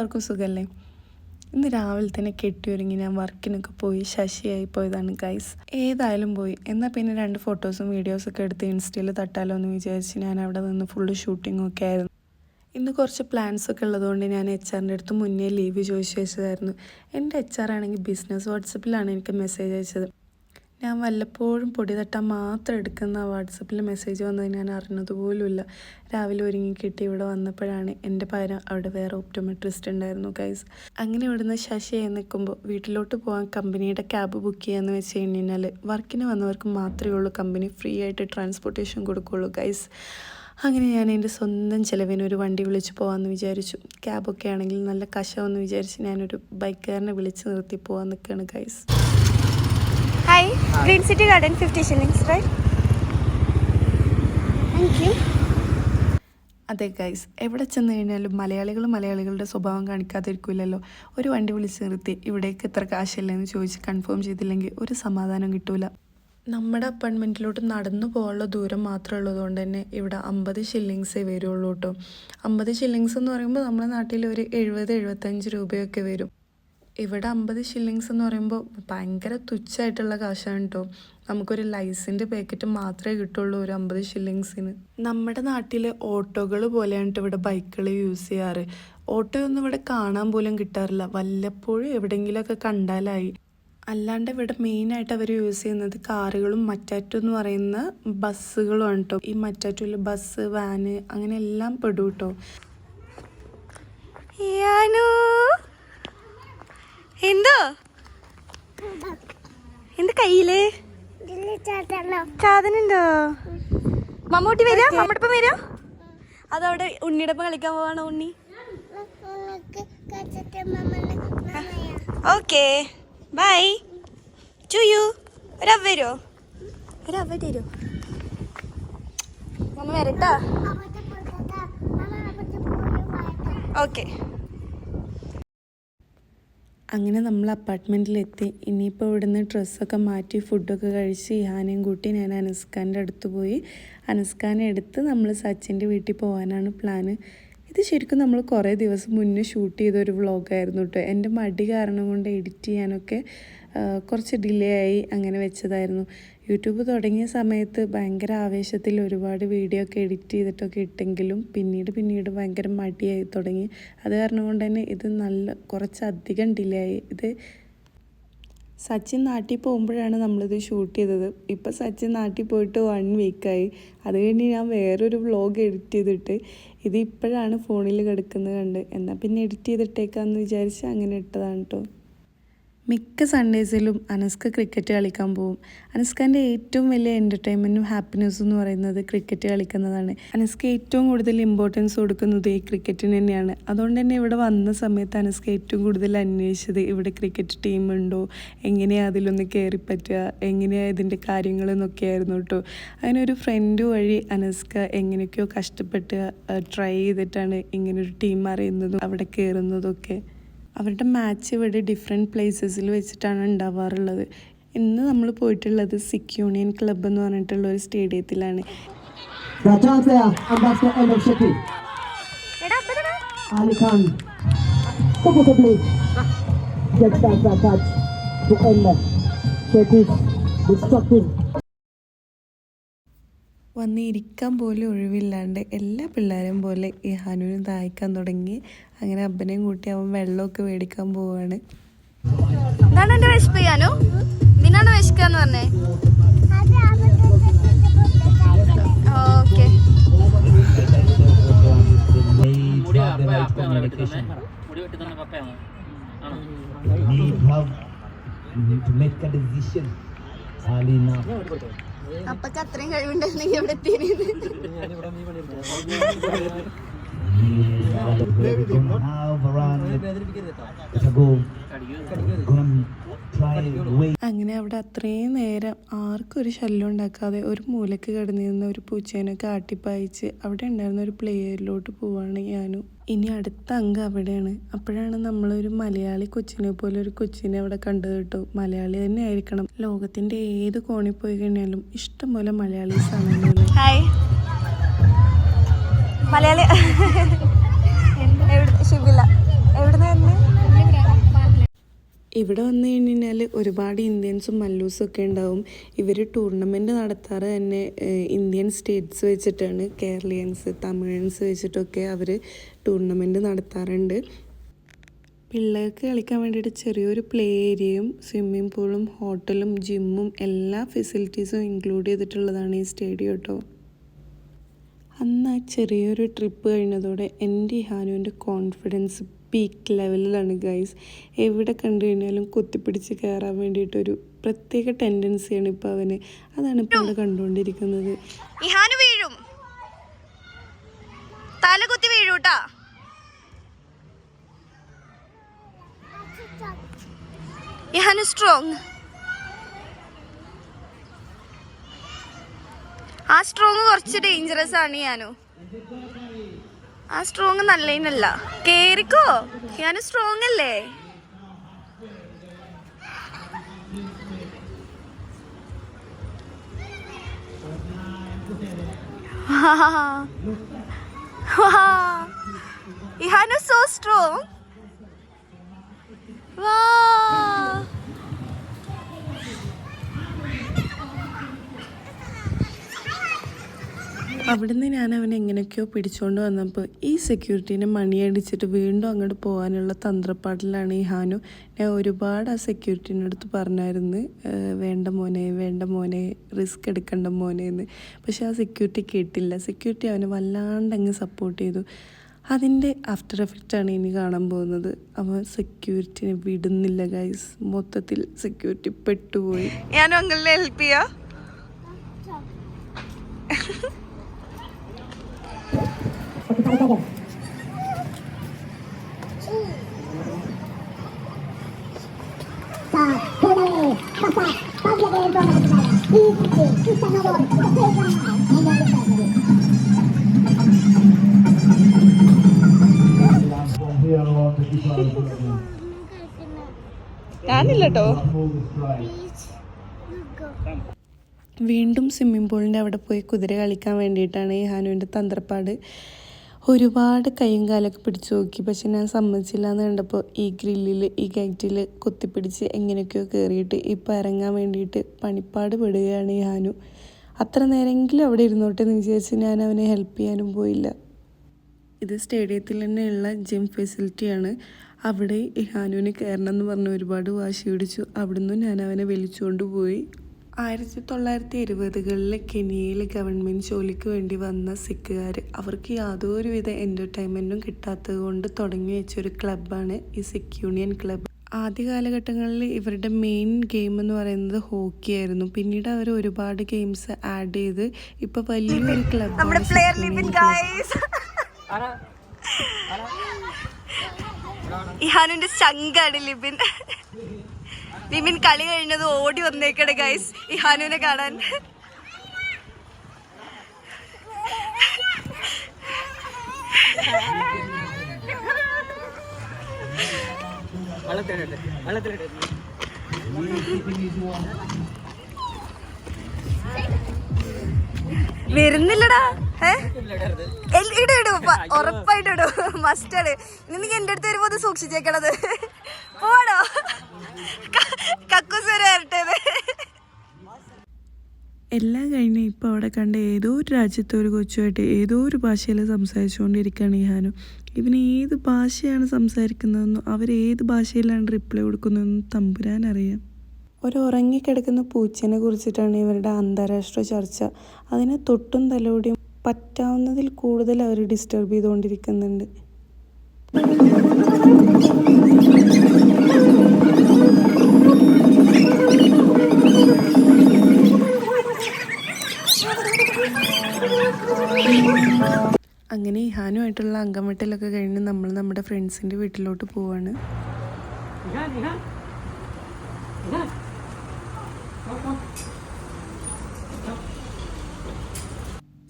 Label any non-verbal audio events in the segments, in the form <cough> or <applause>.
എല്ലാവർക്കും സുഖമല്ലേ ഇന്ന് രാവിലെ തന്നെ കെട്ടിയൊരുങ്ങി ഞാൻ വർക്കിനൊക്കെ പോയി ശശിയായി പോയതാണ് ഗൈസ് ഏതായാലും പോയി. എന്നാൽ പിന്നെ രണ്ട് ഫോട്ടോസും വീഡിയോസൊക്കെ എടുത്ത് ഇൻസ്റ്റയിൽ തട്ടാലോ എന്ന് വിചാരിച്ച് ഞാൻ അവിടെ നിന്ന് ഫുള്ള് ഷൂട്ടിങ്ങും ഒക്കെ ആയിരുന്നു. ഇന്ന് കുറച്ച് പ്ലാൻസ് ഒക്കെ ഉള്ളതുകൊണ്ട് ഞാൻ എച്ച് ആറിന്റെ അടുത്ത് മുന്നേ ലീവ് ചോദിച്ചു വെച്ചതായിരുന്നു. എന്റെ എച്ച് ആർ ആണെങ്കിൽ ബിസിനസ് വാട്സപ്പിലാണ് എനിക്ക് മെസ്സേജ് അയച്ചത്. ഞാൻ വല്ലപ്പോഴും പൊടി തട്ടാൻ മാത്രം എടുക്കുന്ന വാട്സപ്പിൽ മെസ്സേജ് വന്നത് ഞാൻ അറിഞ്ഞതുപോലുമില്ല രാവിലെ ഒരുങ്ങി കിട്ടി ഇവിടെ വന്നപ്പോഴാണ് എന്റെ പാര അവിടെ വേറെ ഓപ്റ്റോമെട്രിസ്റ്റ് ഉണ്ടായിരുന്നു ഗൈസ് അങ്ങനെ ഇവിടുന്ന് ശശിയായി നിൽക്കുമ്പോൾ വീട്ടിലോട്ട് പോകാൻ കമ്പനിയുടെ ക്യാബ് ബുക്ക് ചെയ്യാമെന്ന് വെച്ച് കഴിഞ്ഞാൽ വർക്കിന് വന്നവർക്ക് മാത്രമേ ഉള്ളൂ. കമ്പനി ഫ്രീ ആയിട്ട് ട്രാൻസ്പോർട്ടേഷൻ കൊടുക്കുകയുള്ളൂ ഗൈസ് അങ്ങനെ ഞാൻ എന്റെ സ്വന്തം ചിലവിന് ഒരു വണ്ടി വിളിച്ച് പോകാമെന്ന് വിചാരിച്ചു. ക്യാബൊക്കെ ആണെങ്കിൽ നല്ല കശമെന്ന് വിചാരിച്ച് ഞാനൊരു ബൈക്കുകാരനെ വിളിച്ച് നിർത്തി പോകാൻ നിൽക്കുകയാണ് guys Hi, Green City Garden, 50 shillings, right? Thank you. അതെ ഗൈസ് എവിടെ ചെന്ന് കഴിഞ്ഞാലും മലയാളികൾ മലയാളികളുടെ സ്വഭാവം കാണിക്കാതിരിക്കില്ലല്ലോ ഒരു വണ്ടി വിളിച്ച് നിർത്തി ഇവിടേക്ക് എത്ര കാശില്ലെന്ന് എന്ന് ചോദിച്ച് കൺഫേം ചെയ്തില്ലെങ്കിൽ ഒരു സമാധാനം കിട്ടൂല. നമ്മുടെ അപ്പാർട്ട്മെന്റിലോട്ട് നടന്നു പോകാനുള്ള ദൂരം മാത്രമേ ഉള്ളതുകൊണ്ട് തന്നെ ഇവിടെ അമ്പത് ഷില്ലിങ്സേ വരുള്ളൂ കേട്ടോ അമ്പത് ഷില്ലിങ്സ് എന്ന് പറയുമ്പോൾ നമ്മുടെ നാട്ടിൽ ഒരു എഴുപത് എഴുപത്തഞ്ച് രൂപയൊക്കെ വരും. ഇവിടെ അമ്പത് ഷില്ലിങ്സ് എന്ന് പറയുമ്പോൾ ഭയങ്കര തുച്ഛമായിട്ടുള്ള കാശാണ് കേട്ടോ നമുക്കൊരു ലൈസിന്റെ പാക്കറ്റ് മാത്രമേ കിട്ടുള്ളൂ ഒരു അമ്പത് ഷില്ലിങ്സിന് നമ്മുടെ നാട്ടിലെ ഓട്ടോകൾ പോലെയാണ് കേട്ടോ ഇവിടെ ബൈക്കുകൾ യൂസ് ചെയ്യാറ്. ഓട്ടോ ഒന്നും ഇവിടെ കാണാൻ പോലും കിട്ടാറില്ല. വല്ലപ്പോഴും എവിടെയെങ്കിലുമൊക്കെ കണ്ടാലായി. അല്ലാണ്ട് ഇവിടെ മെയിനായിട്ട് അവർ യൂസ് ചെയ്യുന്നത് കാറുകളും മറ്റാറ്റു എന്ന് പറയുന്ന ബസ്സുകളുമാണ് കേട്ടോ ഈ മറ്റാറ്റുവിൽ ബസ് വാന് അങ്ങനെ എല്ലാം പെടും കേട്ടോ യാനു! എന്തോ? എന്ത് കയ്യിൽ? ചാതനുണ്ടോ മമ്മൂട്ടി വരാ മമ്മൂട്ടിപ്പം വരാ. അതവിടെ ഉണ്ണിയുടെ കളിക്കാൻ പോവാണോ ഉണ്ണി? ഓക്കെ. ബൈ. ചുയു ഒരവരോ വരുമോ ഒരവ തരുമോ മമ്മ വരട്ടാ. ഓക്കെ. അങ്ങനെ നമ്മൾ അപ്പാർട്ട്മെന്റിലെത്തി ഇനിയിപ്പോൾ ഇവിടുന്ന് ഡ്രസ്സൊക്കെ മാറ്റി ഫുഡൊക്കെ കഴിച്ച് യാനെയും കൂട്ടി ഞാൻ അനസ്ഖാന്റെ അടുത്ത് പോയി. അനസ്ഖാനെ എടുത്ത് നമ്മൾ സച്ചിന്റെ വീട്ടിൽ പോകാനാണ് പ്ലാന് ഇത് ശരിക്കും നമ്മൾ കുറേ ദിവസം മുന്നേ ഷൂട്ട് ചെയ്ത ഒരു വ്ളോഗായിരുന്നു കേട്ടോ എന്റെ മടി കാരണം കൊണ്ട് എഡിറ്റ് ചെയ്യാനൊക്കെ കുറച്ച് ഡിലേ ആയി അങ്ങനെ വെച്ചതായിരുന്നു. യൂട്യൂബ് തുടങ്ങിയ സമയത്ത് ഭയങ്കര ആവേശത്തിൽ ഒരുപാട് വീഡിയോ ഒക്കെ എഡിറ്റ് ചെയ്തിട്ടൊക്കെ ഇട്ടെങ്കിലും പിന്നീട് പിന്നീട് ഭയങ്കര മടിയായി തുടങ്ങി. അത് കാരണം കൊണ്ട് തന്നെ ഇത് നല്ല കുറച്ചധികം ഡിലേ ആയി. ഇത് സച്ചിൻ നാട്ടിൽ പോകുമ്പോഴാണ് നമ്മളിത് ഷൂട്ട് ചെയ്തത്. ഇപ്പം സച്ചിൻ നാട്ടിൽ പോയിട്ട് വൺ വീക്കായി അത് കഴിഞ്ഞ് ഞാൻ വേറൊരു വ്ളോഗ് എഡിറ്റ് ചെയ്തിട്ട് ഇത് ഇപ്പോഴാണ് ഫോണിൽ കിടക്കുന്നത് കണ്ട്. എന്നാൽ പിന്നെ എഡിറ്റ് ചെയ്തിട്ടേക്കാന്ന് വിചാരിച്ച് അങ്ങനെ ഇട്ടതാണ് കേട്ടോ മിക്ക സൺഡേസിലും അനസ്ക ക്രിക്കറ്റ് കളിക്കാൻ പോകും അനസ്കാന്റെ ഏറ്റവും വലിയ എന്റർടൈൻമെന്റും ഹാപ്പിനെസ്സും എന്ന് പറയുന്നത് ക്രിക്കറ്റ് കളിക്കുന്നതാണ്. അനസ്ക ഏറ്റവും കൂടുതൽ ഇമ്പോർട്ടൻസ് കൊടുക്കുന്നത് ഈ ക്രിക്കറ്റിന് തന്നെയാണ്. അതുകൊണ്ട് തന്നെ ഇവിടെ വന്ന സമയത്ത് അനസ്ക ഏറ്റവും കൂടുതൽ അന്വേഷിച്ചത് ഇവിടെ ക്രിക്കറ്റ് ടീം ഉണ്ടോ? എങ്ങനെയാണ് അതിലൊന്ന് കയറി പറ്റുക? എങ്ങനെയാണ് ഇതിന്റെ കാര്യങ്ങളെന്നൊക്കെ ആയിരുന്നു കേട്ടോ അങ്ങനെ ഒരു ഫ്രണ്ട് വഴി അനസ്ക എങ്ങനെയൊക്കെയോ കഷ്ടപ്പെട്ട് ട്രൈ ചെയ്തിട്ടാണ് ഇങ്ങനൊരു ടീം അറിയുന്നതും അവിടെ കയറുന്നതൊക്കെ അവരുടെ മാച്ച് ഇവിടെ ഡിഫറെന്റ് പ്ലേസസിൽ വെച്ചിട്ടാണ് ഉണ്ടാവാറുള്ളത്. ഇന്ന് നമ്മൾ പോയിട്ടുള്ളത് സിക്ക് യൂണിയൻ ക്ലബ്ബ് എന്ന് പറഞ്ഞിട്ടുള്ള ഒരു സ്റ്റേഡിയത്തിലാണ്. വന്നിരിക്കാൻ വന്ന് ഇരിക്കാൻ പോലും ഒഴിവില്ലാണ്ട് എല്ലാ പിള്ളേരും പോലെ ഈ ഹനുവിനും തായ്ക്കാൻ തുടങ്ങി. അങ്ങനെ അപ്പനെയും കൂട്ടി അവൻ വെള്ളമൊക്കെ മേടിക്കാൻ പോവാണ്. എന്താണ് ചെയ്യാനോ. അപ്പൊക്ക് അത്രയും കഴിവുണ്ടായിരുന്നെങ്കിൽ എവിടെ എത്തിയത്? അങ്ങനെ അവിടെ അത്രയും നേരം ആർക്കും ഒരു ശല്യം ഉണ്ടാക്കാതെ ഒരു മൂലക്ക് കിടന്നിരുന്ന ഒരു പൂച്ചേനൊക്കെ ആട്ടിപ്പായിച്ച് അവിടെ ഉണ്ടായിരുന്ന ഒരു പ്ലേയറിലോട്ട് പോവാണ് ഞാനും. ഇനി അടുത്ത അംഗം അവിടെയാണ്. അപ്പോഴാണ് നമ്മളൊരു മലയാളി കൊച്ചിനെ പോലെ ഒരു കൊച്ചിനെ അവിടെ കണ്ടത് കേട്ടോ. മലയാളി തന്നെ ആയിരിക്കണം ലോകത്തിന്റെ ഏത് കോണിൽ പോയി കഴിഞ്ഞാലും ഇഷ്ടംപോലെ മലയാളീസ് ആണ് ഹായ് മലയാളി. ഇവിടെ വന്നു കഴിഞ്ഞാൽ ഒരുപാട് ഇന്ത്യൻസും മല്ലൂസും ഒക്കെ ഉണ്ടാവും. ഇവർ ടൂർണമെന്റ് നടത്താറ് തന്നെ ഇന്ത്യൻ സ്റ്റേറ്റ്സ് വെച്ചിട്ടാണ്. കേരളീയൻസ് തമിഴൻസ് വെച്ചിട്ടൊക്കെ അവർ ടൂർണമെന്റ് നടത്താറുണ്ട്. പിള്ളേർക്ക് കളിക്കാൻ വേണ്ടിയിട്ട് ചെറിയൊരു പ്ലേ ഏരിയയും സ്വിമ്മിംഗ് പൂളും ഹോട്ടലും ജിമ്മും എല്ലാ ഫെസിലിറ്റീസും ഇൻക്ലൂഡ് ചെയ്തിട്ടുള്ളതാണ് ഈ സ്റ്റേഡിയം കേട്ടോ അന്ന് ആ ചെറിയൊരു ട്രിപ്പ് കഴിഞ്ഞതോടെ എന്റെ ഹാനുവിന്റെ കോൺഫിഡൻസ് പീക്ക് ലെവലിലാണ് ഗൈസ് എവിടെ കണ്ടു കഴിഞ്ഞാലും കൊത്തിപ്പിടിച്ച് കയറാൻ വേണ്ടിയിട്ടൊരു പ്രത്യേക ടെൻഡൻസിയാണ് ഇപ്പോൾ അവന്. അതാണ് ഇപ്പോൾ അവിടെ കണ്ടുകൊണ്ടിരിക്കുന്നത്. വീഴും. തല കുത്തി വീഴൂട്ടാ. ഇഹാന് സ്ട്രോങ് ആ സ്ട്രോങ് കുറച്ച് ഡേഞ്ചറസ് ആണ് ഞാനു. ആ സ്ട്രോങ് നല്ലതിനല്ല. കേറിക്കോ. ഞാൻ സ്ട്രോങ് അല്ലേ? <laughs> ഇഹാനു സോ സ്ട്രോങ് വാ. അവിടുന്ന് ഞാൻ അവനെ എങ്ങനെയൊക്കെയോ പിടിച്ചുകൊണ്ട് വന്നപ്പോൾ ഈ സെക്യൂരിറ്റീനെ മണിയടിച്ചിട്ട് വീണ്ടും അങ്ങോട്ട് പോകാനുള്ള തന്ത്രപ്പാട്ടിലാണ് ഈ ഹാനു. ഞാൻ ഒരുപാട് ആ സെക്യൂരിറ്റീന്റെ അടുത്ത് പറഞ്ഞായിരുന്നു വേണ്ട മോനെ വേണ്ട മോനെ റിസ്ക് എടുക്കേണ്ട മോനെ എന്ന്. പക്ഷെ ആ സെക്യൂരിറ്റി കേട്ടില്ല. സെക്യൂരിറ്റി അവനെ വല്ലാണ്ട് അങ്ങ് സപ്പോർട്ട് ചെയ്തു. അതിന്റെ ആഫ്റ്റർ എഫക്റ്റാണ് ഇനി കാണാൻ പോകുന്നത്. അവൻ സെക്യൂരിറ്റിനെ വിടുന്നില്ല ഗൈസ് മൊത്തത്തിൽ സെക്യൂരിറ്റി പെട്ടുപോയി. ഞാനും അങ്ങനെ ഹെൽപ്പ് ചെയ്യാ. Right. വീണ്ടും സ്വിമ്മിംഗ് പൂളിന്റെ അവിടെ പോയി കുതിര കളിക്കാൻ വേണ്ടിയിട്ടാണ് ഈ ഹാനുവിന്റെ തന്ത്രപ്പാട് ഒരുപാട് കൈയും കാലൊക്കെ പിടിച്ചു നോക്കി. പക്ഷെ ഞാൻ സമ്മതിച്ചില്ല എന്ന് കണ്ടപ്പോൾ ഈ ഗ്രില്ലിൽ ഈ ഗൈറ്റിൽ കൊത്തിപ്പിടിച്ച് എങ്ങനെയൊക്കെയോ കയറിയിട്ട് ഇപ്പോൾ ഇറങ്ങാൻ വേണ്ടിയിട്ട് പണിപ്പാട് പെടുകയാണ് ഞാനും. അത്ര നേരമെങ്കിലും അവിടെ ഇരുന്നോട്ടെ എന്ന് വിചാരിച്ച് ഞാൻ അവനെ ഹെൽപ്പ് ചെയ്യാനും പോയില്ല. ഇത് സ്റ്റേഡിയത്തിൽ തന്നെയുള്ള ജിം ഫെസിലിറ്റിയാണ് അവിടെ ഈ ഹാനുവിന് കയറണം എന്ന് പറഞ്ഞ് ഒരുപാട് വാശി പിടിച്ചു. അവിടുന്ന് ഞാൻ അവനെ വലിച്ചുകൊണ്ട് പോയി. ആയിരത്തി തൊള്ളായിരത്തി എഴുപതുകളിൽ കെനിയയിലെ ഗവൺമെന്റ് ജോലിക്ക് വേണ്ടി വന്ന സിഖുകാർ അവർക്ക് യാതൊരുവിധ എന്റർടൈൻമെന്റും കിട്ടാത്തത് കൊണ്ട് തുടങ്ങി വെച്ചൊരു ക്ലബ്ബാണ് ഈ സിഖ് യൂണിയൻ ക്ലബ്ബ് ആദ്യ കാലഘട്ടങ്ങളിൽ ഇവരുടെ മെയിൻ ഗെയിം എന്ന് പറയുന്നത് ഹോക്കി ആയിരുന്നു. പിന്നീട് അവർ ഒരുപാട് ഗെയിംസ് ആഡ് ചെയ്ത് ഇപ്പൊ വലിയൊരു ക്ലബ് ഇഹാനുന്റെ ശങ്കാണ് ലിബിൻ ലിബിൻ കളി കഴിഞ്ഞത് ഓടി വന്നേക്കടെ ഗൈസ് ഇഹാനുവിനെ കാണാൻ. വെള്ളത്തിലിട്ട് വെള്ളത്തിലിട്ട് വരുന്നില്ലടാ എൽ- ഇടു ഉറപ്പായിട്ടും ഇടു. മസ്റ്റാണ് നീ എന്റെ അടുത്ത് വരുമ്പോ സൂക്ഷിച്ചേക്കണത്. പോവാടോ. ക- കക്കൂസ് വരെ വരട്ടേത് എല്ലാം കഴിഞ്ഞ് ഇപ്പോൾ അവിടെ കണ്ട ഏതോ ഒരു രാജ്യത്തെ ഒരു കൊച്ചുമായിട്ട് ഏതോ ഒരു ഭാഷയിൽ സംസാരിച്ചുകൊണ്ടിരിക്കുകയാണ് ഈ ഹാനു ഇവന് ഏത് ഭാഷയാണ് സംസാരിക്കുന്നതെന്നും അവർ ഏത് ഭാഷയിലാണ് റിപ്ലൈ കൊടുക്കുന്നതെന്നും തമ്പുരാൻ അറിയാം. ഒരു ഉറങ്ങിക്കിടക്കുന്ന പൂച്ചനെ കുറിച്ചിട്ടാണ് ഇവരുടെ അന്താരാഷ്ട്ര ചർച്ച. അതിനെ തൊട്ടും തലോടിയും പറ്റാവുന്നതിൽ കൂടുതൽ അവർ ഡിസ്റ്റർബ് ചെയ്തുകൊണ്ടിരിക്കുന്നുണ്ട്. അങ്ങനെ ഇഹാനുമായിട്ടുള്ള ഹാനുമായിട്ടുള്ള അങ്കമട്ടലൊക്കെ കഴിഞ്ഞ് നമ്മൾ നമ്മുടെ ഫ്രണ്ട്സിന്റെ വീട്ടിലോട്ട് പോവാണ്.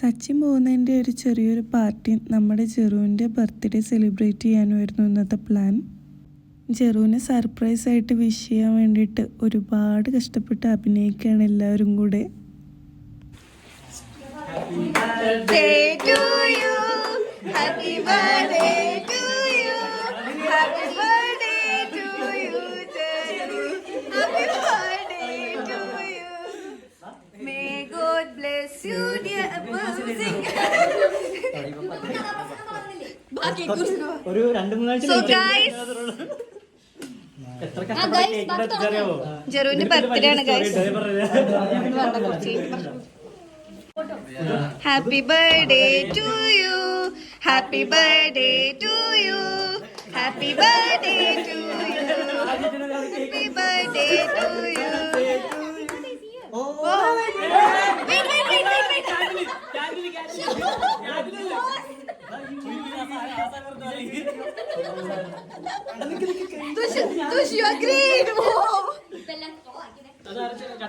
സച്ചിൻ പോകുന്നതിന്റെ ഒരു ചെറിയൊരു പാർട്ടി നമ്മുടെ ജെറുവിന്റെ ബർത്ത്ഡേ സെലിബ്രേറ്റ് ചെയ്യാനുമായിരുന്നു ഇന്നത്തെ പ്ലാൻ. ജെറുവിനെ സർപ്രൈസായിട്ട് വിഷ് ചെയ്യാൻ വേണ്ടിയിട്ട് ഒരുപാട് കഷ്ടപ്പെട്ട് അഭിനയിക്കുകയാണ് എല്ലാവരും കൂടെ. birthday to you. Happy birthday to you. Happy birthday to you, Charu. Happy birthday to you. May God bless you, dear Abusing. ഒരു രണ്ട് മൂന്നാഴ്ച So guys, ജെറുവിന്റെ ബർത്ത്ഡേ ആണ് ഗൈസ് കുറച്ച് happy birthday to you happy birthday to you happy birthday to you happy birthday to you Tush, you agreed.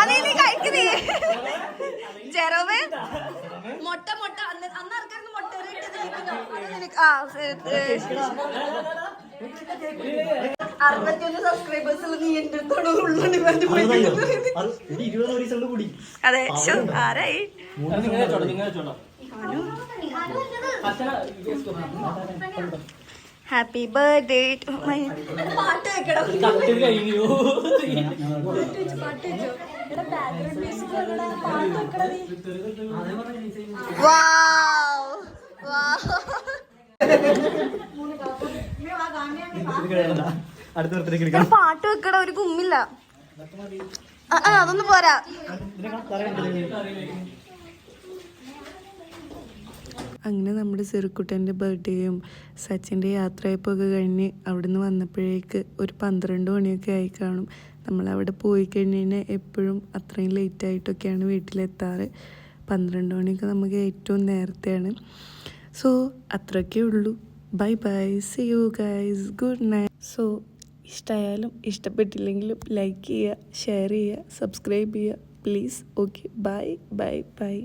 അതെ നീ. കഴിക്കുന്നേ ജെറോമേ മുട്ട മുട്ട. അന്ന് ആൾക്കാർക്ക് മുട്ട അറുപത്തിയൊന്ന് സബ്സ്ക്രൈബേഴ്സിൽ നീ എന്റെ അടുത്തോട് ഉള്ളു ഇരുപത് ദിവസം കൂടി. അതെ ആരായി? നിങ്ങളെ നിങ്ങളെ ഹാപ്പി ബർത്ത്ഡേ പാട്ട് വെക്കണം വാവ് അടുത്ത ബർത്ത്ഡേക്ക് ഒരു പാട്ട് വെക്കട ഒരു കുമ്മില്ല അതൊന്നും പോരാ. അങ്ങനെ നമ്മുടെ ചെറുക്കുട്ടന്റെ ബർത്ത്ഡേയും സച്ചിന്റെ യാത്രയപ്പൊക്കെ കഴിഞ്ഞ് അവിടുന്ന് വന്നപ്പോഴേക്ക് ഒരു പന്ത്രണ്ട് മണിയൊക്കെ ആയി കാണും. നമ്മളവിടെ പോയി കഴിഞ്ഞാൽ എപ്പോഴും അത്രയും ലേറ്റ് ആയിട്ടൊക്കെയാണ് വീട്ടിലെത്താറ്. പന്ത്രണ്ട് മണിയൊക്കെ നമുക്ക് ഏറ്റവും നേരത്തെയാണ്. സോ അത്രയൊക്കെ ഉള്ളൂ. Bye bye see you guys good night so ഇഷ്ടമായാലും ഇഷ്ടപ്പെട്ടില്ലെങ്കിലും ലൈക്ക് ചെയ്യുക ഷെയർ ചെയ്യുക സബ്സ്ക്രൈബ് ചെയ്യുക. Please okay bye bye bye